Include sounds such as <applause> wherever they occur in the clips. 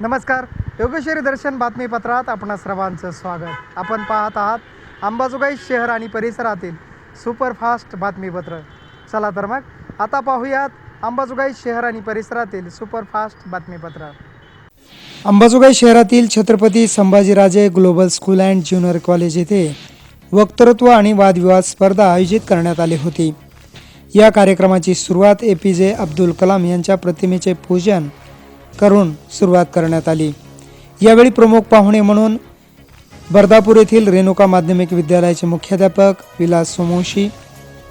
नमस्कार. योगेश्वरी दर्शन बातमीपत्रात आपणा सर्वांचं स्वागत. आपण पाहत आहात अंबाजोगाई शहर आणि परिसरातील सुपरफास्ट बातमीपत्र. चला तर मग आता पाहूयात अंबाजोगाई शहर आणि परिसरातील सुपरफास्ट बातमीपत्र. अंबाजोगाई शहरातील Chhatrapati Sambhajiraje global school and junior college येथे वक्तृत्व आणि वादविवाद स्पर्धा आयोजित करण्यात आली होती. या कार्यक्रमाची सुरुवात ए पी जे अब्दुल कलाम यांच्या प्रतिमेचे पूजन करून सुरुवात करण्यात आली. यावेळी प्रमुख पाहुणे म्हणून बर्दापूर येथील रेणुका माध्यमिक विद्यालयाचे मुख्याध्यापक विलास सोमवंशी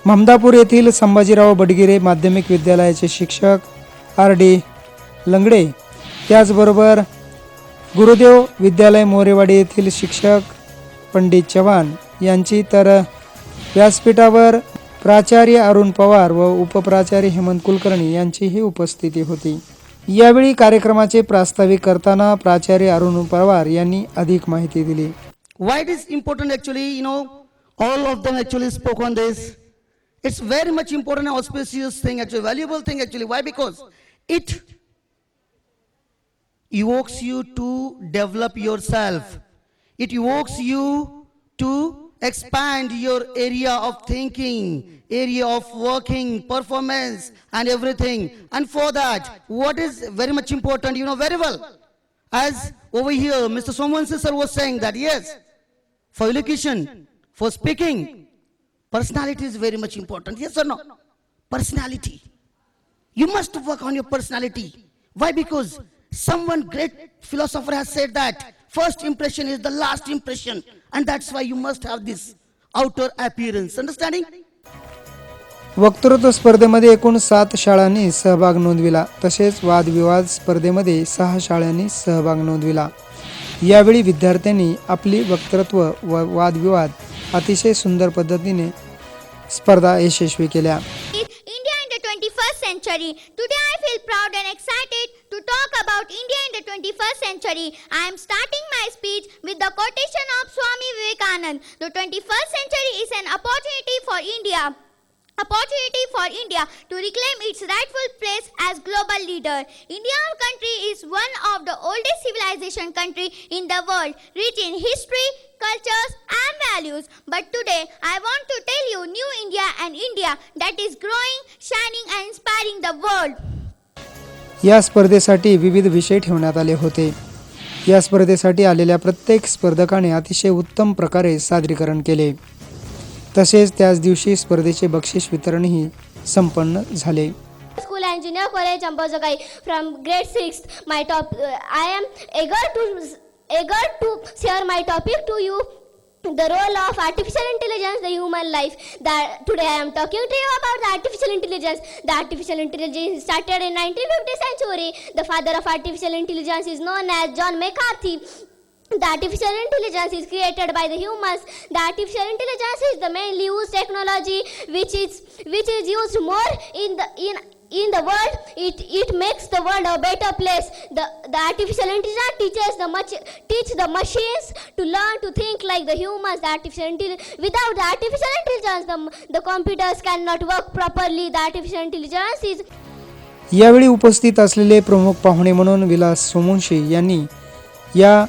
ममदापूर येथील संभाजीराव बडगिरे माध्यमिक विद्यालयाचे शिक्षक आर डी लंगडे त्याचबरोबर गुरुदेव विद्यालय मोरेवाडी येथील शिक्षक पंडित चव्हाण यांची तर व्यासपीठावर प्राचार्य अरुण पवार व उपप्राचार्य हेमंत कुलकर्णी यांचीही उपस्थिती होती. यावेळी कार्यक्रमाचे प्रास्ताविक करताना प्राचार्य अरुण पवार यांनी अधिक माहिती दिली. Why it is important actually you know all of them actually spoke on this it's very much important auspicious thing actually valuable thing actually why because it evokes you to develop yourself it evokes you to expand your area of thinking, area of working, performance, and everything. And for that, what is very much important, you know very well. As over here, Mr. Somansi sir was saying that yes, for elocution, for speaking, personality is very much important. Yes or no? Personality. You must work on your personality. Why? Because someone great philosopher has said that first impression is the last impression, and that's why you must have this outer appearance. Understanding? वक्तृत्व स्पर्धेमध्ये एकूण सात शाळांनी सहभाग नोंदविला तसेच वादविवाद स्पर्धेमध्ये सहा शाळांनी सहभाग नोंदविला यावेळी विद्यार्थ्यांनी आपली वक्तृत्व व वादविवाद अतिशय सुंदर पद्धतीने स्पर्धा यशस्वी केल्या century. Today I feel proud and excited to talk about India in the 21st century. I am starting my speech with the quotation of Swami Vivekanand. The 21st century is an opportunity for India. Opportunity for India to reclaim its rightful place as global leader. India our country is one of the oldest civilization country in the world, rich in history, cultures and values. But today I want to tell you new India and India that is growing, shining and inspiring the world. या स्पर्धेसाठी विविध विषय ठेवण्यात आले होते या स्पर्धेसाठी आलेल्या प्रत्येक स्पर्धकाने अतिशय उत्तम प्रकारे सादरीकरण केले तसेच त्याच दिवशी स्पर्धेचे बक्षीस वितरणही संपन्न झाले. School and junior college Ambajogai from grade six my top I am eager to eager to share my topic to you the role of artificial intelligence the human life that today I am talking to you about the artificial intelligence the artificial intelligence started in nineteen fifty century the father of artificial intelligence is known as John McCarthy The artificial intelligence is created by the humans. The artificial intelligence is the mainly used technology which is which is used more in the in in the world. It it makes the world a better place. The the artificial intelligence teaches the much teach the machines to learn to think like the humans. The artificial intelligence without the artificial intelligence, the the computers cannot work properly. The artificial intelligence is यावेळी उपस्थित असलेले प्रमुख पाहुणे म्हणून विलास सोमवंशी यांनी या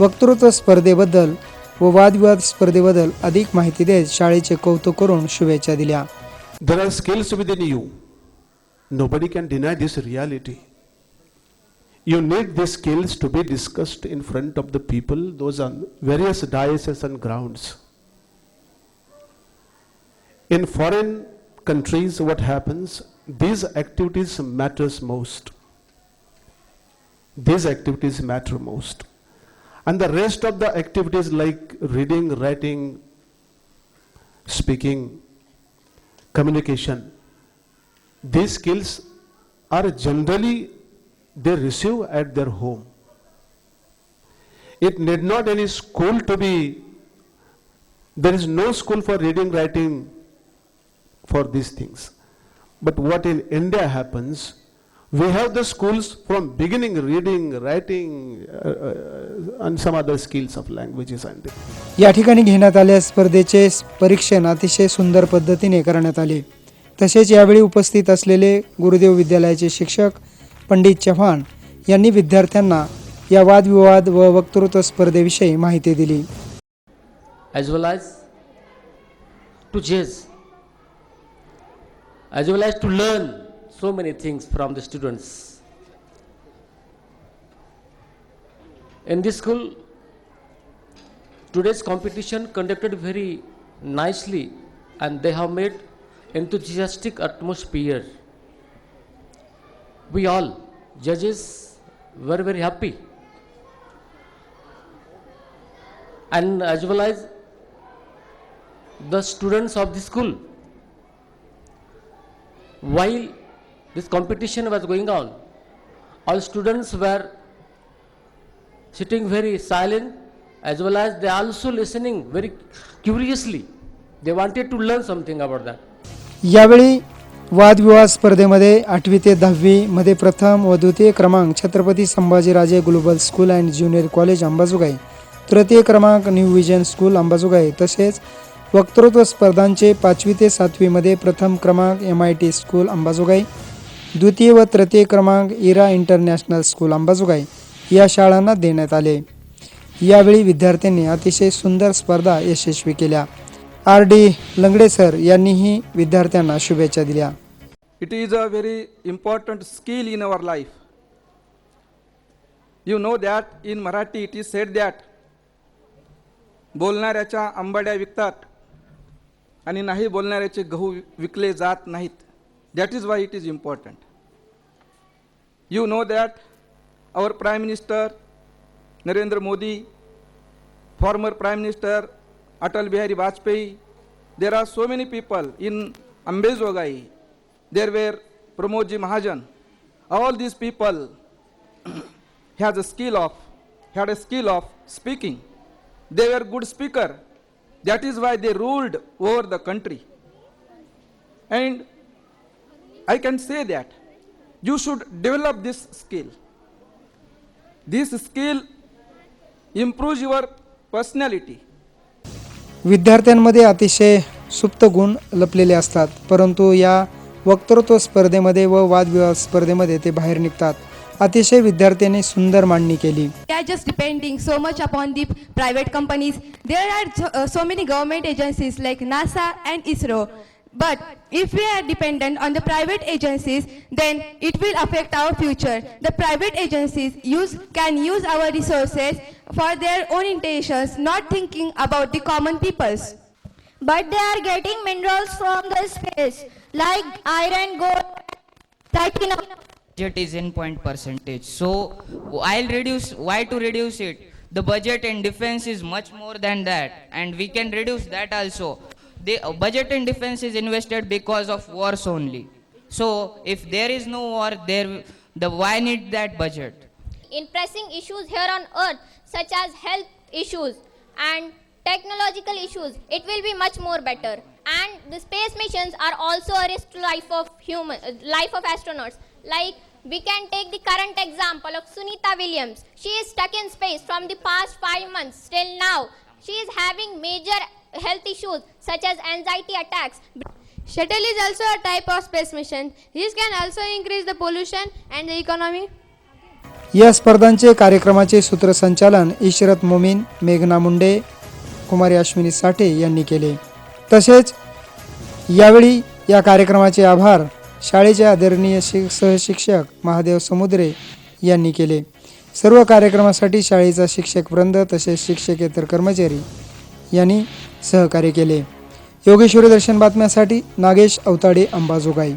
वक्तृत्व स्पर्धेबद्दल व वादविवाद स्पर्धेबद्दल अधिक माहिती देत शाळेचे कौतुक करून शुभेच्छा दिल्या. There are skills within you nobody can deny this reality you need this skills to be discussed in front of the people those are various daises and grounds in foreign countries what happens these activities matters most these activities matter most And the rest of the activities like reading, writing, speaking, communication these skills are generally they receive at their home. It need not any school to be there is no school for reading writing for these things. But what in india happens we have the schools from beginning reading writing uh, uh, and some other skills of languages and या ठिकाणी घेण्यात आलेल्या स्पर्धेचे परीक्षण अतिशय सुंदर पद्धतीने करण्यात आले. तसेच यावेळी उपस्थित असलेले गुरुदेव विद्यालयाचे शिक्षक पंडित चव्हाण यांनी विद्यार्थ्यांना या वादविवाद व वक्तृत्व स्पर्धेविषयी माहिती दिली. As well as to judge, as well as to learn. So many things from the students. In this school, today's competition conducted very nicely and they have made enthusiastic atmosphere. We all, judges, were very happy. And as well as the students of the school. While this competition was going on, all students were sitting very silent as well as they also listening very curiously. They wanted to learn something about that. यावेळी वादविवाद स्पर्धेमध्ये आठवी ते दहावी मध्ये प्रथम व द्वितीय क्रमांक Chhatrapati Sambhajiraje global school and junior college Ambajogai तृतीय क्रमांक न्यू विजन स्कूल अंबाजोगाई तसेच वक्तृत्व स्पर्धांचे पाचवी ते सातवीमध्ये प्रथम क्रमांक M I T school Ambajogai द्वितीय व तृतीय क्रमांक इरा इंटरनॅशनल स्कूल अंबाजोगाई या शाळांना देण्यात आले. यावेळी विद्यार्थ्यांनी अतिशय सुंदर स्पर्धा यशस्वी केल्या. आर डी लंगडे सर यांनीही विद्यार्थ्यांना शुभेच्छा दिल्या. It is a very important skill in our life you know that in Marathi it is said that बोलणाऱ्याच्या आंबाड्या विकतात आणि नाही बोलणाऱ्याचे गहू विकले जात नाहीत. That is why it is important. You know that our Prime Minister Narendra Modi, former Prime Minister Atal Bihari Vajpayee, there are so many people in Ambezogai. There were Pramodji Mahajan. All these people <clears throat> had a skill of had a skill of speaking. They were good speaker. That is why they ruled over the country. And I can say that you should develop this skill. This skill improves your personality. विद्यार्थ्यांमध्ये अतिशय सुप्त गुण लपलेले असतात परंतु या वक्तृत्व स्पर्धेमध्ये व वादविवाद स्पर्धेमध्ये ते बाहेर निघतात अतिशय विद्यार्थ्याने सुंदर मांडणी केली are just depending so much upon the private companies there are so many government agencies like NASA and ISRO But if we are dependent on the private agencies, then it will affect our future. The private agencies use can use our resources for their own intentions, not thinking about the common peoples. But they are getting minerals from the space like iron, gold, platinum. budget is in point percentage so i'll reduce why to reduce it the budget in defense is much more than that and we can reduce that also the uh, budget in defense is invested because of wars only. So if there is no war there the why need that budget? In pressing issues here on earth such as health issues and technological issues it will be much more better. And the space missions are also a risk to life of human uh, life of astronauts. Like we can take the current example of sunita williams. She is stuck in space from the past 5 months till now. She is having major health issues such as anxiety attacks Shuttle is also a type of space mission. This can also increase the pollution and the economy. या स्पर्धांचे कार्यक्रमाचे सूत्रसंचालन इशरत मोमीन मेघना मुंडे कुमारी अश्विनी साठे यांनी केले तसेच यावेळी या कार्यक्रमाचे आभार शाळेचे आदरणीय शिक सहशिक्षक महादेव समुद्रे यांनी केले सर्व कार्यक्रमासाठी शाळेचा शिक्षक वृंद तसेच शिक्षकेतर कर्मचारी यांनी सहकार्य केले. योगेश्वरी दर्शन बातम्यासाठी नागेश अवताडे अंबाजोगाई.